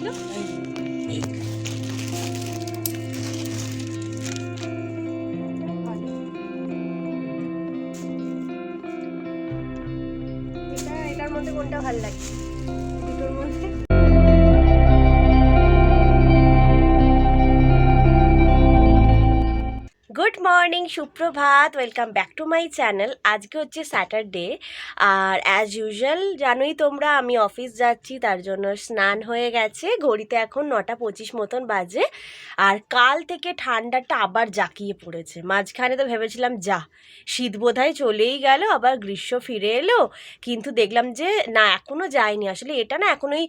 ছিল এটা এটার মধ্যে কোনটা ভালো লাগে? মর্নিং, সুপ্রভাত। Welcome back to my channel আজকে হচ্ছে স্যাটারডে আর অ্যাজ ইউজুয়াল জানোই তোমরা, আমি অফিস যাচ্ছি, তার জন্য স্নান হয়ে গেছে। ঘড়িতে এখন নটা পঁচিশ মতন বাজে। আর কাল থেকে ঠান্ডাটা আবার জাঁকিয়ে পড়েছে। মাঝখানে তো ভেবেছিলাম, যা, শীত বোধহয় চলেই গেল, আবার গ্রীষ্ম ফিরে এলো। কিন্তু দেখলাম যে, না এখনও যায়নি। আসলে এটা না, এখন ওই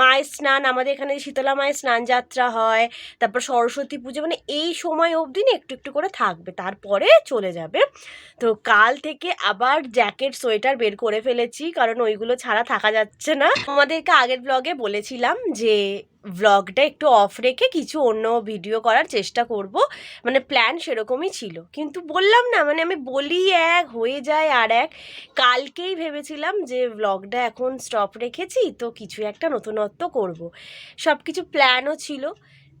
মায়ের স্নান, আমাদের এখানে শীতলা মায়ের স্নান যাত্রা হয়। তারপর সরস্বতী পুজো মানে এই সময় অবধি না, একটু একটু করে থাকবে তারপরে চলে যাবে। তো কাল থেকে আবার জ্যাকেট সোয়েটার বের করে ফেলেছি, কারণ ওইগুলো ছাড়া থাকা যাচ্ছে না। আমাদেরকে আগের ব্লগে বলেছিলাম যে ব্লগটা একটু অফ রেখে কিছু অন্য ভিডিও করার চেষ্টা করব। মানে প্ল্যান সেরকমই ছিল। কিন্তু বললাম না মানে আমি বলি এক, হয়ে যায় আর এক। কালকেই ভেবেছিলাম যে ব্লগটা এখন স্টপ রেখেছি, তো কিছু একটা নতুনত্ব করব। সব কিছু প্ল্যানও ছিল।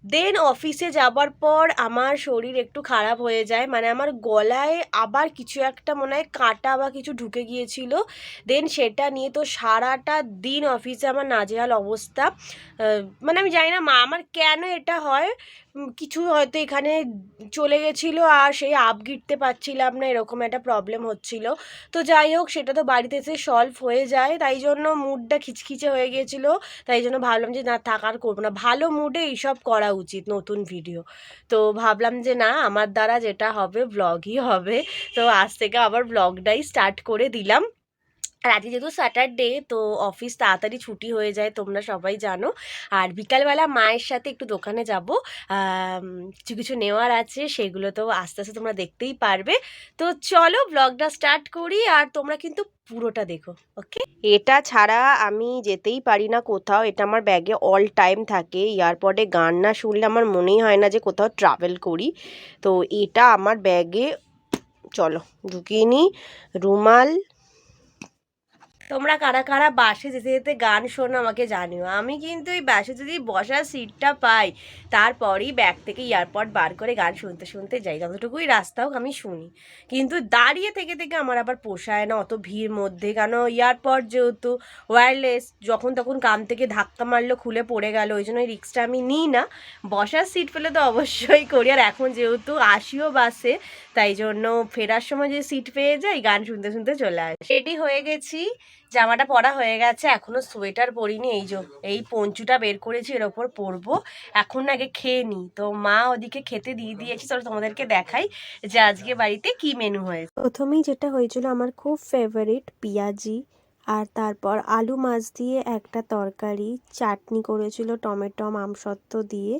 দেন অফিসে যাবার পর আমার শরীর একটু খারাপ হয়ে যায়। মানে আমার গলায় আবার কিছু একটা মনে হয় কাঁটা বা কিছু ঢুকে গিয়েছিল। দেন সেটা নিয়ে তো সারাটা দিন অফিসে আমার নাজেহাল অবস্থা। মানে আমি জানি না মা, আমার কেন এটা হয়? কিছু হয়তো এখানে চলে গেছিল, আর সেই আপ গিরতে পারছিলাম না, এরকম একটা প্রবলেম হচ্ছিল। তো যাই হোক, সেটা তো বাড়িতে এসে সলভ হয়ে যায়। তাই জন্য মুডটা খিচখিচে হয়ে গিয়েছিল তাই জন্য ভাবলাম যে, না থাকার করব না। ভালো মুডে এইসব করা উচিত নতুন ভিডিও তো ভাবলাম যে, না, আমার দ্বারা যেটা হবে ব্লগই হবে। তো আজ থেকে আবার ব্লগটাই স্টার্ট করে দিলাম। আর আজকে যেহেতু স্যাটারডে তো অফিস তাড়াতাড়ি ছুটি হয়ে যায়, তোমরা সবাই জানো। আর বিকালবেলা মায়ের সাথে একটু দোকানে যাব। কিছু কিছু নেওয়ার আছে, সেগুলো তো আস্তে আস্তে তোমরা দেখতেই পারবে। তো চলো ব্লগটা স্টার্ট করি, আর তোমরা কিন্তু পুরোটা দেখো ওকে এটা ছাড়া আমি যেতেই পারি না কোথাও। এটা আমার ব্যাগে অল টাইম থাকে। ইয়ারপডে গান না শুনলে আমার মনেই হয় না যে কোথাও ট্রাভেল করি। তো এটা আমার ব্যাগে চলো ঢুকিয়ে নিই। রুমাল তোমরা কারা কারা বাসে যেতে যেতে গান শোনো আমাকে জানিও। আমি কিন্তু এই বাসে যদি বসার সিটটা পাই, তারপরেই ব্যাগ থেকে এয়ারপড বার করে গান শুনতে শুনতে যাই। যতটুকুই রাস্তা হোক আমি শুনি। কিন্তু দাঁড়িয়ে থেকে থেকে আমার আবার পোষায় না। অত ভিড় মধ্যে কেন? এয়ারপড যেহেতু ওয়্যারলেস যখন তখন কান থেকে ধাক্কা মারলো, খুলে পড়ে গেল। ওই জন্য ওই রিক্সটা আমি নিই না। বসার সিট পেলে তো অবশ্যই করি। আর এখন যেহেতু আসিও বাসে, তাই জন্য ফেরার সময় যে সিট পেয়ে যাই, গান শুনতে শুনতে চলে আসি। রেডি হয়ে গেছি। জামাটা পরা হয়ে গেছে, এখনও সোয়েটার পরিনি, এই যে, এই পঞ্চুটা বের করেছি, এর ওপর পরবো। এখন আগে খেয়ে নিই তো মা ওদিকে খেতে দিয়ে দিয়েছি তো তোমাদেরকে দেখাই যে আজকে বাড়িতে কি মেনু হয়েছে। প্রথমেই যেটা হয়েছিল, আমার খুব ফেভারিট পিঁয়াজি। আর তারপর আলু মাছ দিয়ে একটা তরকারি, চাটনি করেছিল টমেটো আমসত্ত্ব দিয়ে।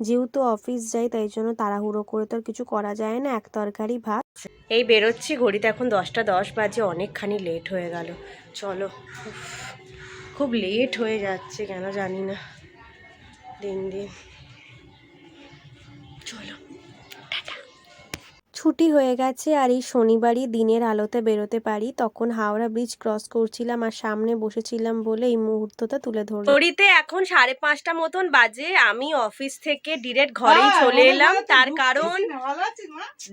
যেহেতু অফিস যাই, তাই জন্য তাড়াহুড়ো করে তো কিছু করা যায় না, এক তরকারি ভাত। এই বেরোচ্ছি, ঘড়িতে এখন দশটা দশ বাজে, অনেকখানি লেট হয়ে গেল। চলো খুব লেট হয়ে যাচ্ছে, কেন জানি না। দিন দিন। চলো। ছুটি হয়ে গেছে আর এই শনিবারই দিনের আলোতে বেরোতে পারি। তখন হাওড়া ব্রিজ ক্রস করছিলাম আর সামনে বসেছিলাম বলে এই মুহূর্তটা তুলে ধরলাম। ঘড়িতে এখন সাড়ে পাঁচটা মতন বাজে। আমি অফিস থেকে ডিরেক্ট ঘরেই চলে এলাম। তার কারণ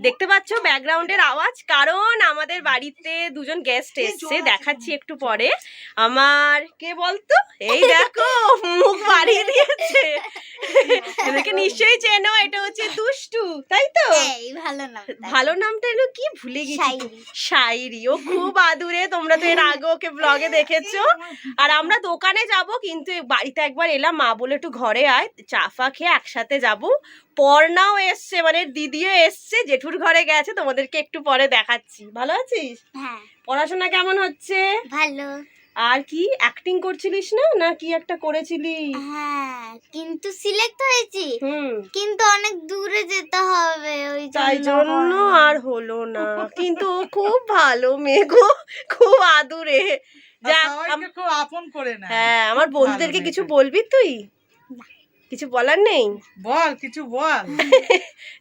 দেখতে পাচ্ছ ব্যাকগ্রাউন্ডের আওয়াজ? কারণ আমাদের বাড়িতে দুজন গেস্ট এসছে। দেখাচ্ছি একটু পরে। আমার কে বলতো? এই দেখো মুখ বাড়িয়ে দিয়েছে। এদেরকে নিশ্চয়ই চেনো এটা হচ্ছে দুষ্টু তাই তো? ভালো নাম ভালো নামটা এলো কি ভুলে গেছি। শাইরি। শাইরি ও খুব আদুরে তোমরা তো এর আগে ওকে ব্লগে দেখেছ। আর আমরা দোকানে যাব কিন্তু বাড়িতে একবার এলাম মা বলে একটু ঘরে আয় চা ফা খেয়ে একসাথে যাব। পর্ণাও এসছে মানে দিদিও এসছে জেঠুর ঘরে গেছে তোমাদেরকে একটু পরে দেখাচ্ছি। ভালো আছিস? হ্যাঁ। পড়াশোনা কেমন হচ্ছে? ভালো। আর কি অ্যাক্টিং করছিলিস না? না কি একটা করেছিলি? হ্যাঁ কিন্তু সিলেক্ট হয়েছি। হুম। কিন্তু অনেক দূরে যেতে হবে ওই তাই জন্য আর হলো না। কিন্তু ও খুব ভালো মেয়ে গো খুব আদুরে। সবাইকে খুব আপন করে না হ্যাঁ আমার বন্ধুদেরকে কিছু বলবি তুই? কিছু বলার নেই? বল কিছু বল।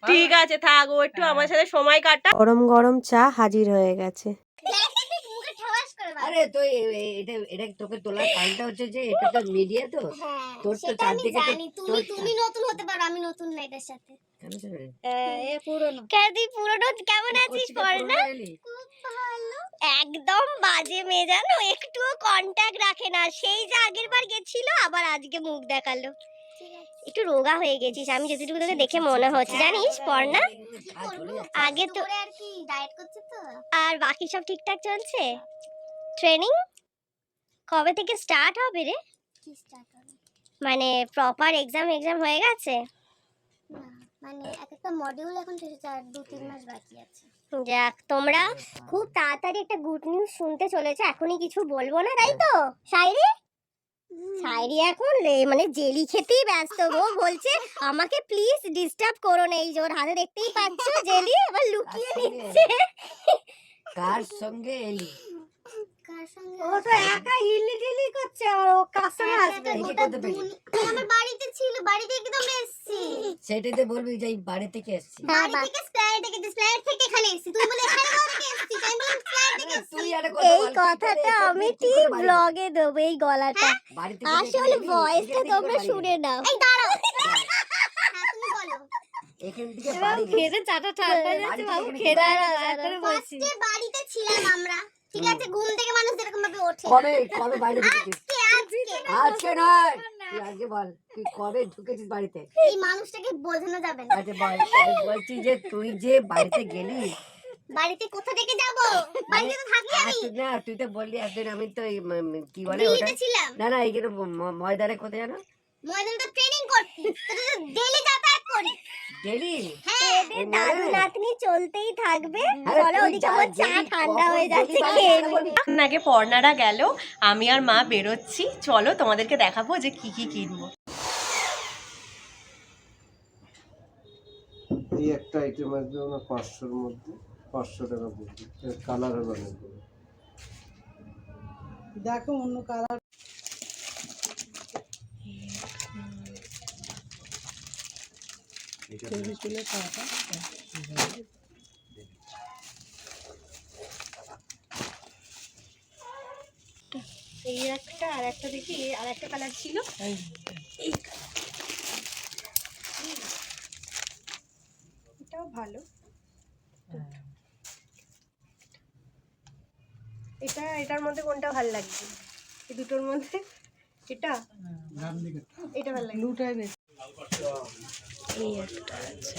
ঠিক আছে থাক ও একটু হ্যাঁ। আমার সাথে সময় কাটা। গরম গরম চা হাজির হয়ে গেছে। আরে তো এটা এটা তোকে তোলার কারণটা হচ্ছে যে এটা তো মিডিয়া তো। হ্যাঁ তোর তো আমি চারদিকে জানি। তুমি তুমি নতুন হতে পারো আমি নতুন না এটার সাথে। একদম বাজে মেয়ে জানো একটুও কন্টাক্ট রাখে না। সেই যে আগের বার গেছিল আবার আজকে মুখ দেখাল। একটু রোগা হয়ে গেছিস। আমি যতটুকু তোকে দেখে মনে হচ্ছে জানিস চলে যাচ্ছে। আগে তো আর কি ডায়েট করছে তো। আর বাকি সব ঠিকঠাক চলছে? ট্রেনিং কবে থেকে স্টার্ট হবে রে? মানে প্রপার এক্সাম এক্সাম হয়ে গেছে? মানে এক একটা মডিউল এখন আর দু তিন মাস বাকি আছে। যাক তোমরা খুব তাড়াতাড়ি একটা গুড নিউজ শুনতে চলেছে এখনই কিছু বলব না তাই তো? শাইরি শাইরি এখন মানে জেলি খেতেই ব্যস্ত গো বলছে আমাকে প্লিজ ডিস্টার্ব করো না এই যে ওর হাতে দেখতেই পাচ্ছ জেলি আবার লুকিয়ে নিচ্ছে। কার সঙ্গে এলি। ও তো একা হিলি টিলি করছে আর ও কার আসবে। এই করতে পেলি? আমার বাড়িতে ছিল বাড়ি থেকে তো আমরা এসেছি। সেটাই তো বলবি যে বাড়ি থেকে এসছি। বাড়ি থেকে স্প্লাইট থেকে স্প্লাইট থেকে এখানে এসেছি। তুই বলে এখানে থেকে এসেছিস আমি বললাম স্প্লাইট থেকে তুই একটা এই কথাটা আমি ঠিক ব্লগে দেবো এই গলাটা। আসলে ভয়েসটা তোমরা শুনে নাও। এই দাঁড়াও। হ্যাঁ তুমি বলো। এখান থেকে বাড়ি। চাটা ঠান্ডা যাচ্ছে, বাবু, খেতে ফার্স্টে বাড়িতে ছিলাম আমরা। ঠিক আছে ঘুম থেকে মানুষ যেরকম ভাবে ওঠে কবে কবে বাইরে ঢুকেছিস? আজকে। আজকে আজকে নয়। তুই আজকে বল তুই কবে ঢুকেছিস বাড়িতে? এই মানুষটাকে বোঝানো যাবে না। আচ্ছা বল আমি বলছি যে তুই যে বাড়িতে গেলি। বাড়িতে কোথা থেকে যাব? বাড়িতে তো থাকি আমি। না তুই তো বললি একদিন আমি তো কি বলে ওটা? না না এইখানে ময়দানে কোথায় জানো ময়দানে তো ট্রেনিং করতি তো ডেলি যাতায়াত করি। হ্যাঁ। দাদু নাতনি চলতেই থাকবে। চলো ওদিকে আমার চা ঠান্ডা হয়ে যাচ্ছে আগে পর্নারা গেল আমি আর মা বেরোচ্ছি। চলো তোমাদেরকে দেখাবো যে কি কি কিনবো। এই একটা আইটেম আসবে ওনার পাঁচশোর মধ্যে পাঁচশো টাকা পড়বে কালার অনেকগুলো দেখো অন্য কালার এই একটা আর একটা দেখি আর একটা কালার ছিল। এই। এটাও ভালো। এটা এটার মধ্যে কোনটা ভালো লাগছে এই দুটোর মধ্যে? এটা? এটা ভালো লাগে এই একটা আছে।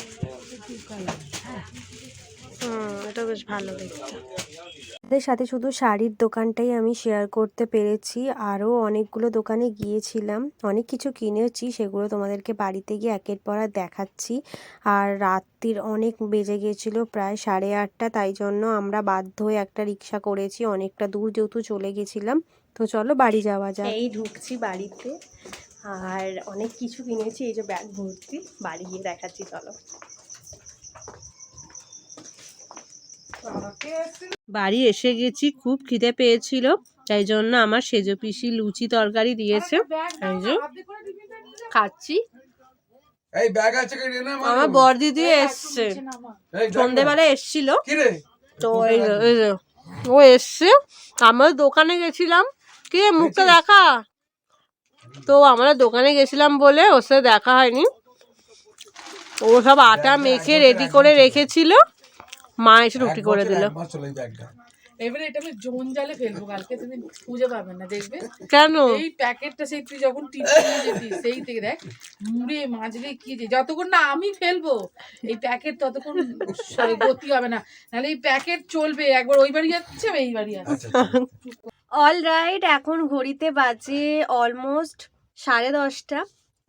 হুম এটা বেশ ভালো দেখতে। তাদের সাথে শুধু শাড়ির দোকানটাই আমি শেয়ার করতে পেরেছি। আরও অনেকগুলো দোকানে গিয়েছিলাম। অনেক কিছু কিনেছি সেগুলো তোমাদেরকে বাড়িতে গিয়ে একের পর এক দেখাচ্ছি। আর রাত্রির অনেক বেজে গিয়েছিল প্রায় সাড়ে আটটা তাই জন্য আমরা বাধ্য হয়ে একটা রিক্সা করেছি। অনেকটা দূর যেহেতু চলে গেছিলাম। তো চলো বাড়ি যাওয়া যায় এই ঢুকছি বাড়িতে। আর অনেক কিছু কিনেছি এই যে ব্যাগ ভর্তি বাড়ি গিয়ে দেখাচ্ছি চলো। বাড়ি এসে গেছি খুব খিদে পেয়েছিল তাই জন্য আমার সেজো পিসি লুচি তরকারি দিয়েছে। খাচ্ছি। এই ব্যাগ আছে কি না আমার বরদিদি এসছে। সন্ধেবেলা এসছিল। তো ও এসছে। আমরা দোকানে গেছিলাম। কে মুখটা দেখা? তো আমরা দোকানে গেছিলাম বলে ওর সাথে দেখা হয়নি। ও সব আটা মেখে রেডি করে রেখেছিল। মা এসে রুটি করে দিল। এবারে এটা আমি জোন জালে ফেলব কালকে তুমি খুঁজে পাবে না দেখবে? কেন? এই প্যাকেটটা সেই তুই যখন টিপে নিয়ে যেতিস সেই থেকে দেখ মুড়ে মাজলে কি যে যতক্ষণ না আমি ফেলব এই প্যাকেট ততক্ষণ গতি হবে না। নাহলে এই প্যাকেট চলবে একবার ওই বাড়ি যাচ্ছে এই বাড়ি আসছে অল রাইট এখন ঘড়িতে বাজে অলমোস্ট সাড়ে দশটা।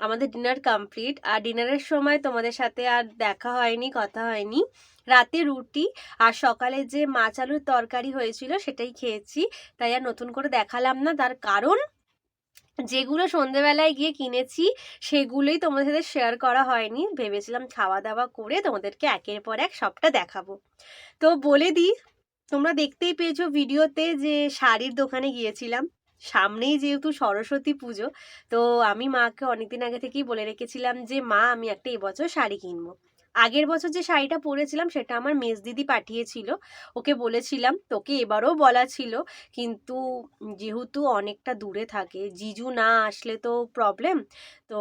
আমাদের ডিনার কমপ্লিট আর ডিনারের সময় তোমাদের সাথে আর দেখা হয়নি, কথা হয়নি। রাতে রুটি আর সকালে যে মাছ আলুর তরকারি হয়েছিল সেটাই খেয়েছি। তাই আর নতুন করে দেখালাম না। তার কারণ, যেগুলো সন্ধেবেলায় গিয়ে কিনেছি, সেগুলোই তোমাদের সাথে শেয়ার করা হয়নি। ভেবেছিলাম খাওয়া দাওয়া করে তোমাদেরকে একের পর এক সবটা দেখাবো। তো বলে দিই তোমরা দেখতেই পেয়েছ ভিডিওতে যে শাড়ির দোকানে গিয়েছিলাম। সামনেই যেহেতু সরস্বতী পুজো, তো আমি মাকে অনেকদিন আগে থেকেই বলে রেখেছিলাম যে, মা, আমি একটা এবছর শাড়ি কিনবো। আগের বছর যে শাড়িটা পরেছিলাম, সেটা আমার মেজ দিদি পাঠিয়েছিল। ওকে বলেছিলাম, তোকে এবারও বলা ছিল, কিন্তু যেহেতু অনেকটা দূরে থাকে, জিজু না আসলে তো প্রবলেম তো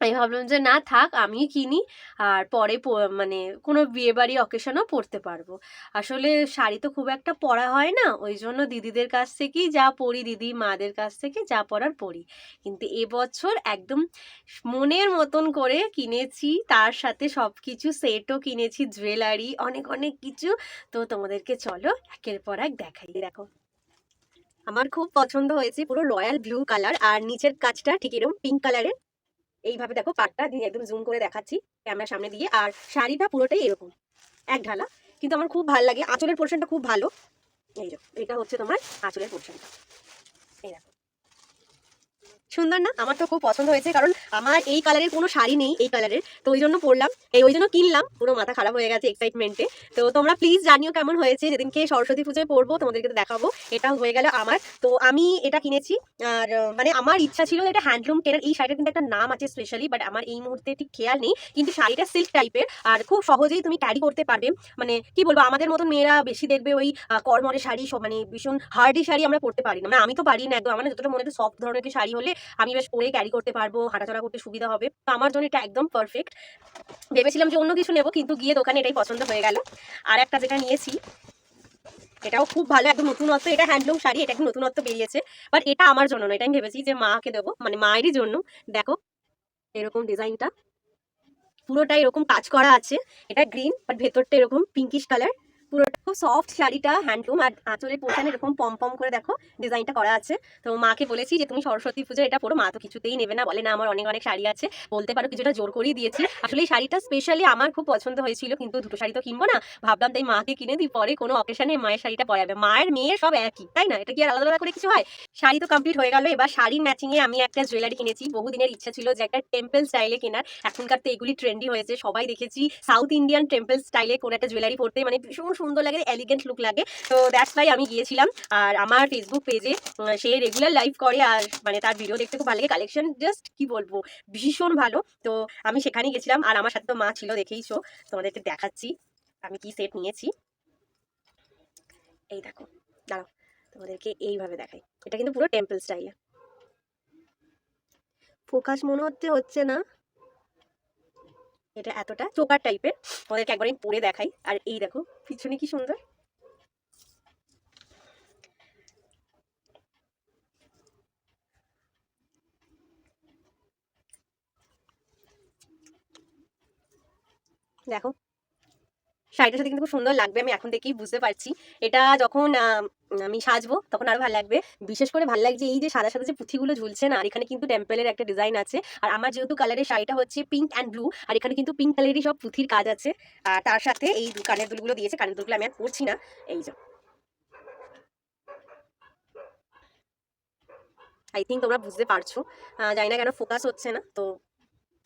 আমি ভাবলাম যে, না, থাক আমি কিনি। আর পরে মানে কোনো বিয়েবাড়ি অকেশনও পরতে পারব। আসলে শাড়ি তো খুব একটা পরা হয় না। ওই জন্য দিদিদের কাছ থেকেই যা পরি, দিদি মাদের কাছ থেকে যা পরার পরি। কিন্তু এবছর একদম মনের মতন করে কিনেছি। তার সাথে সব কিছু সেটও কিনেছি জুয়েলারি অনেক অনেক কিছু। তো তোমাদেরকে চলো একের পর এক দেখাই। দেখো, আমার খুব পছন্দ হয়েছে পুরো রয়্যাল ব্লু কালার আর নিচের কাজটা ঠিক এরকম পিঙ্ক কালারের এইভাবে দেখো পাটটা দিয়ে একদম জুম করে দেখাচ্ছি ক্যামেরার সামনে দিয়ে। আর শাড়িটা পুরোটাই এরকম, এক ঢালা। কিন্তু আমার খুব ভালো লাগে, আঁচলের পোর্শনটা খুব ভালো। এই এটা হচ্ছে তোমার আঁচলের পোর্শনটা সুন্দর না? আমার তো খুব পছন্দ হয়েছে, কারণ আমার এই কালারের কোনো শাড়ি নেই, এই কালারের তো ওই জন্য পরলাম। এই ওই জন্য কিনলাম, পুরো মাথা খারাপ হয়ে গেছে এক্সাইটমেন্টে তো তোমরা প্লিজ জানিও কেমন হয়েছে যেদিনকে সরস্বতী পুজোয় পরবো, তোমাদেরকে দেখাবো। এটা হয়ে গেল আমার। তো আমি এটা কিনেছি, আর মানে আমার ইচ্ছা ছিল এটা হ্যান্ডলুম কেনার এই শাড়িটার কিন্তু একটা নাম আছে স্পেশালি বাট আমার এই মুহূর্তে ঠিক খেয়াল নেই। কিন্তু শাড়িটা সিল্ক টাইপের আর খুব সহজেই তুমি ক্যারি করতে পারবে। মানে কি বলব, আমাদের মতন মেয়েরা বেশি দেখবে ওই কর্মরে শাড়ি মানে ভীষণ হার্ডি শাড়ি আমরা পরতে পারি না। মানে আমি তো পারি না, একদম আমার যতটা মনে হয় সফট ধরনের শাড়ি হলে আমি বেশ পরে ক্যারি করতে পারব, হাঁটাচলা করতে সুবিধা হবে। তো আমার জন্য এটা একদম পারফেক্ট ভেবেছিলাম যে অন্য কিছু নেব, কিন্তু গিয়ে দোকানে এটাই পছন্দ হয়ে গেল। আর একটা যেটা নিয়েছি, এটাও খুব ভালো, একদম নতুনত্ব, এটা হ্যান্ডলুম শাড়ি, এটা একদম নতুনত্ব বেরিয়েছে। বাট এটা আমার জন্য না এটা আমি ভেবেছি যে মাকে দেবো মানে মায়েরই জন্য। দেখো, এরকম ডিজাইনটা। পুরোটা এরকম কাজ করা আছে, এটা গ্রিন বাট ভেতরটা এরকম পিঙ্কিশ কালার পুরোটা খুব সফট শাড়িটা হ্যান্ডলুম আর আঁচলের পোশানে এরকম পম পম করে দেখো ডিজাইনটা করা আছে। তো মাকে বলেছি যে, তুমি সরস্বতী পুজো এটা পরো, মা তো কিছুতেই নেবে না। বলে, না, আমার অনেক অনেক শাড়ি আছে। বলতে পারো কিছুটা জোর করেই দিয়েছি। আসলে এই শাড়িটা স্পেশালি আমার খুব পছন্দ হয়েছিল, কিন্তু দুটো শাড়ি তো কিনবো না। ভাবলাম তাই মাকে কিনে দিই, পরে কোনো অকেশনে মায়ের শাড়িটা পরাবে। মায়ের মেয়ের সব একই, তাই না? এটা কি আলাদা আলাদা করে কিছু হয়? শাড়ি তো কমপ্লিট হয়ে গেল। এবার শাড়ির ম্যাচিং এ আমি একটা জুয়েলারি কিনেছি। বহুদিনের ইচ্ছা ছিল যে, একটা টেম্পল স্টাইলে কেনার। এখনকার তো এগুলি ট্রেন্ডি হয়েছে। সবাই দেখেছি সাউথ ইন্ডিয়ান টেম্পল স্টাইলে কোনো একটা জুয়েলারি পরতে মানে ভীষণ সুন্দর লাগে। এলিগেন্ট লুক লাগে। তো দ্যাটস ওয়াই আমি গিয়েছিলাম। আর আমার ফেসবুক পেজে সে রেগুলার লাইভ করে আর মানে তার ভিডিও দেখতে খুব ভালো লাগে। কালেকশন জাস্ট কি বলব, ভীষণ ভালো। তো আমি সেখানে গেছিলাম। আর আমার সাথে তো মা ছিল, দেখেই দেখেইছো তোমাদেরকে দেখাচ্ছি। আমি কি সেট নিয়েছি? এই দেখো, দাঁড়াও, তোমাদেরকে এইভাবে দেখাই। এটা কিন্তু পুরো টেম্পল স্টাইলে ফোকাস মনে হচ্ছে হচ্ছে না? এটা এতটা চোকার টাইপের ওদেরকে একবার আমি পরে দেখাই। আর এই দেখো, পিছনে কি সুন্দর? দেখো শাড়িটার সাথে কিন্তু খুব সুন্দর লাগবে, আমি এখন থেকেই বুঝতে পারছি। এটা যখন আমি সাজবো, তখন আরও ভালো লাগবে। বিশেষ করে ভালো লাগছে এই যে সাদা সাদা যে পুঁথিগুলো ঝুলছে না, আর এখানে কিন্তু টেম্পলের একটা ডিজাইন আছে। আর আমার যেহেতু কালারের শাড়িটা হচ্ছে পিঙ্ক অ্যান্ড ব্লু আর এখানে কিন্তু পিঙ্ক কালারেরই সব পুঁথির কাজ আছে। আর তার সাথে এই কানের দুলগুলো দিয়েছে, কানের দুলগুলো আমি আর পরছি না। এই যে। আই থিঙ্ক তোমরা বুঝতে পারছ। জানি না কেন ফোকাস হচ্ছে না, তো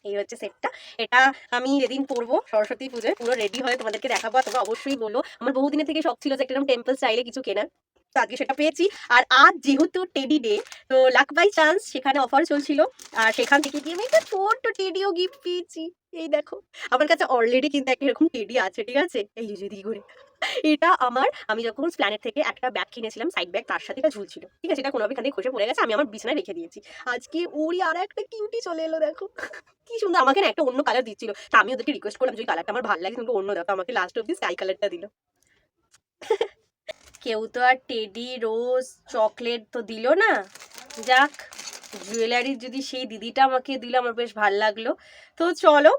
এই হচ্ছে সেটটা এটা আমি যেদিন পরবো সরস্বতী পুজোয়, পুরো রেডি হয়ে তোমাদেরকে দেখাবো, তোমরা অবশ্যই বলো। আমার বহুদিনের থেকে শখ ছিল যে একটা টেম্পল স্টাইলে কিছু কেনার। তো আজকে সেটা পেয়েছি। আর আজ যেহেতু টেডি ডে তো লাক বাই চান্স সেখানে অফার চলছিল। আর সেখান থেকে গিয়ে আমি একটা ছোট্ট টেডিও গিফট পেয়েছি। এই দেখো, আমার কাছে অলরেডি কিন্তু একটা এরকম টেডি আছে, ঠিক আছে? এই যে যদি করে এটা আমার, আমি যখন প্ল্যানেট থেকে একটা ব্যাগ কিনেছিলাম সাইড ব্যাগ তার সাথে এটা ঝুলছিল। ঠিক আছে? এটা কোনোভাবে এখান খসে পড়ে গেছে, আমি আমার বিছানায় রেখে দিয়েছি। আজকে ওরই আর একটা কিউটি চলে এলো, দেখো। কি সুন্দর, আমাকে না একটা অন্য কালার দিচ্ছিল। তা আমি ওদেরকে রিকোয়েস্ট করলাম যে কালারটা আমার ভালো লাগে কিন্তু অন্য দেখো, আমাকে লাস্ট অব্দি স্কাই কালারটা দিল। কেউ তো আর টেডি রোজ চকলেট তো দিল না। যাক। জুয়েলারির যদি সেই দিদিটা আমাকে দিল, আমার বেশ ভালো লাগল। তো চলো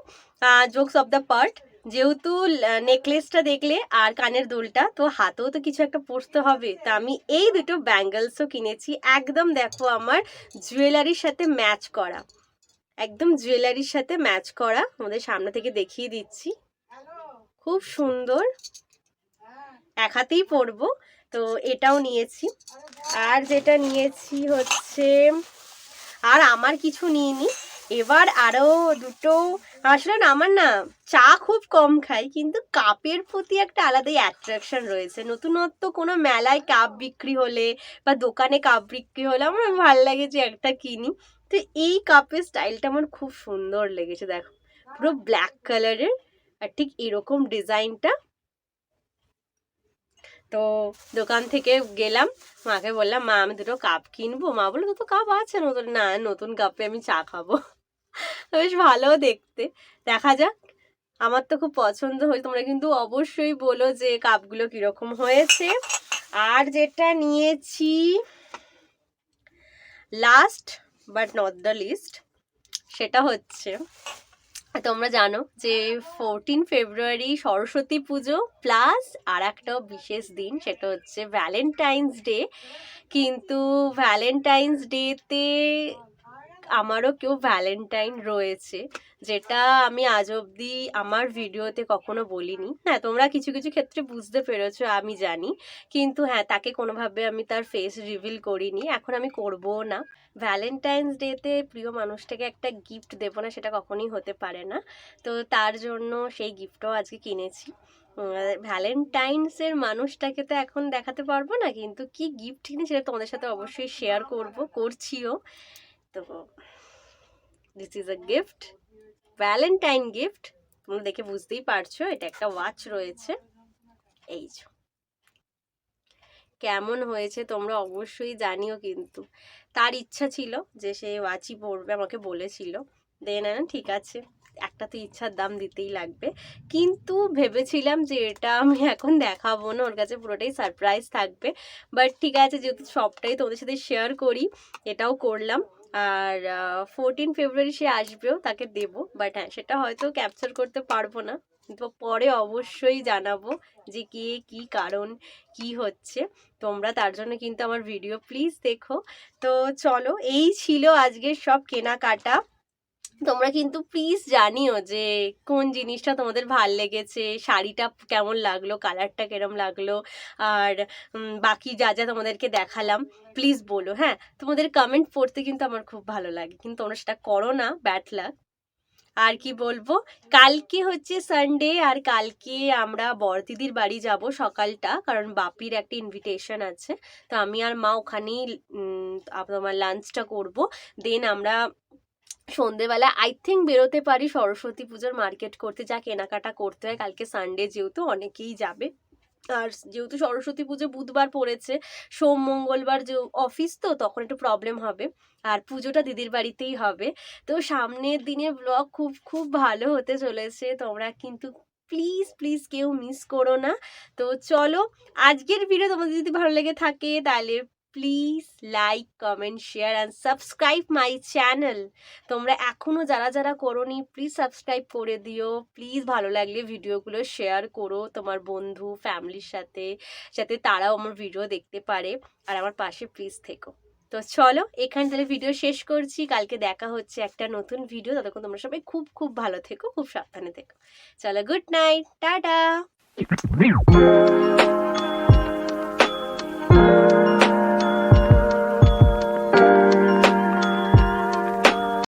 জোকস অফ দ্য পার্ট যেহেতু নেকলেসটা দেখলে আর কানের দুলটা, তো হাতেও তো কিছু একটা পরতে হবে। তা আমি এই দুটো ব্যাঙ্গেলসও কিনেছি। একদম দেখো আমার জুয়েলারির সাথে ম্যাচ করা। একদম জুয়েলারির সাথে ম্যাচ করা। আমাদের সামনে থেকে দেখিয়ে দিচ্ছি। খুব সুন্দর। এক হাতেই পরবো। তো এটাও নিয়েছি। আর যেটা নিয়েছি হচ্ছে আর আমার কিছু নিইনি। এবার আরও দুটো, আসলে আমার না চা খুব কম খাই, কিন্তু কাপের প্রতি একটা আলাদাই অ্যাট্রাকশন রয়েছে। নতুনত্ব কোনো মেলায় কাপ বিক্রি হলে বা দোকানে কাপ বিক্রি হলে আমার ভালো লাগে যে একটা কিনি। তো এই কাপের স্টাইলটা আমার খুব সুন্দর লেগেছে, দেখো। পুরো ব্ল্যাক কালারের আর ঠিক এরকম ডিজাইনটা তো দোকান থেকে গেলাম, মাকে বললাম, মা, আমি দুটো কাপ কিনবো। মা বলল, দুটো কাপ আছে নতুন। না, নতুন কাপে আমি চা খাব। বেশ ভালো দেখতে। দেখা যাক। আমার তো খুব পছন্দ হয়েছে। তোমরা কিন্তু অবশ্যই বলো যে কাপগুলো কীরকম হয়েছে। আর যেটা নিয়েছি last but not the least সেটা হচ্ছে তোমরা জানো যে ফোরটিন ফেব্রুয়ারি সরস্বতী পুজো প্লাস আর একটা বিশেষ দিন, সেটা হচ্ছে ভ্যালেন্টাইন্স ডে কিন্তু ভ্যালেন্টাইন্স ডেতে আমারও কেউ ভ্যালেন্টাইন রয়েছে, যেটা আমি আজ অবধি আমার ভিডিওতে কখনো বলিনি। হ্যাঁ তোমরা কিছু কিছু ক্ষেত্রে বুঝতে পেরেছ, আমি জানি। কিন্তু হ্যাঁ তাকে কোনোভাবে আমি তার ফেস রিভিল করিনি। এখন আমি করবও না। ভ্যালেন্টাইন্স ডেতে প্রিয় মানুষটাকে একটা গিফট দেবো না, সেটা কখনোই হতে পারে না। তো তার জন্য সেই গিফটও আজকে কিনেছি। ভ্যালেন্টাইন্সের মানুষটাকে তো এখন দেখাতে পারব না, কিন্তু কি গিফট কিনি সেটা তোমাদের সাথে অবশ্যই শেয়ার করব, করছিও। তো this is a gift Valentine gift তোমরা দেখে বুঝতেই পারছ এটা একটা ওয়াচ রয়েছে এই যে কেমন হয়েছে তোমরা অবশ্যই জানিও কিন্তু। তার ইচ্ছা ছিল যে সে ওয়াচই পরবে আমাকে বলেছিল। দেন না ঠিক আছে। একটা তো ইচ্ছার দাম দিতেই লাগবে। কিন্তু ভেবেছিলাম যে এটা আমি এখন দেখাবো না, ওর কাছে পুরোটাই সারপ্রাইজ থাকবে। বাট ঠিক আছে, যেহেতু সবটাই তোমাদের সাথে শেয়ার করি, এটাও করলাম। আর ফোরটিন ফেব্রুয়ারি সে আসবেও, তাকে দেবো। বাট হ্যাঁ সেটা হয়তো ক্যাপচার করতে পারব না। তো পরে অবশ্যই জানাব যে কে, কি কারণ, কি হচ্ছে। তোমরা তার জন্য কিন্তু আমার ভিডিও প্লিজ দেখো। তো চলো, এই ছিল আজকের সব কেনাকাটা। তোমরা কিন্তু প্লিজ জানিও যে কোন জিনিসটা তোমাদের ভালো লেগেছে, শাড়িটা কেমন লাগল কালারটা কেরম লাগল, আর বাকি যা যা তোমাদেরকে দেখালাম প্লিজ বলো হ্যাঁ? তোমাদের কমেন্ট পড়তে কিন্তু আমার খুব ভালো লাগে, কিন্তু তোমরা সেটা করো না ব্যাড লাগ আর কি বলব? কালকে হচ্ছে সানডে আর কালকে আমরা বরদিদির বাড়ি যাব সকালটা, কারণ বাপির একটা ইনভিটেশন আছে। তো আমি আর মা ওখানেই তোমার লাঞ্চটা করব। দেন আমরা সন্ধেবেলা আই থিঙ্ক বেরোতে পারি। সরস্বতী পুজোর মার্কেট করতে। যা কেনাকাটা করতে হয়। কালকে সানডে যেহেতু অনেকেই যাবে। আর যেহেতু সরস্বতী পুজো বুধবার পড়েছে, সোম, মঙ্গলবার যে অফিস তো, তখন একটু প্রবলেম হবে। আর পুজোটা দিদির বাড়িতেই হবে। তো সামনের দিনের ব্লগ খুব খুব ভালো হতে চলেছে। তোমরা কিন্তু প্লিজ প্লিজ কেউ মিস করো না। তো চলো, আজকের ভিডিও তোমাদের যদি ভালো লেগে থাকে, তাহলে please like comment share and subscribe my channel তোমরা এখনও যারা যারা করোনি প্লিজ সাবস্ক্রাইব করে দিও। প্লিজ ভালো লাগলে ভিডিওগুলো শেয়ার করো তোমার বন্ধু ফ্যামিলির সাথে, যাতে তারাও আমার ভিডিও দেখতে পারে আর আমার পাশে প্লিজ থেকো। তো চলো, এখানে তাহলে ভিডিও শেষ করছি। কালকে দেখা হচ্ছে একটা নতুন ভিডিও ততক্ষণ তোমরা সবাই খুব খুব ভালো থেকো, খুব সাবধানে থেকো। চলো গুড নাইট টাটা!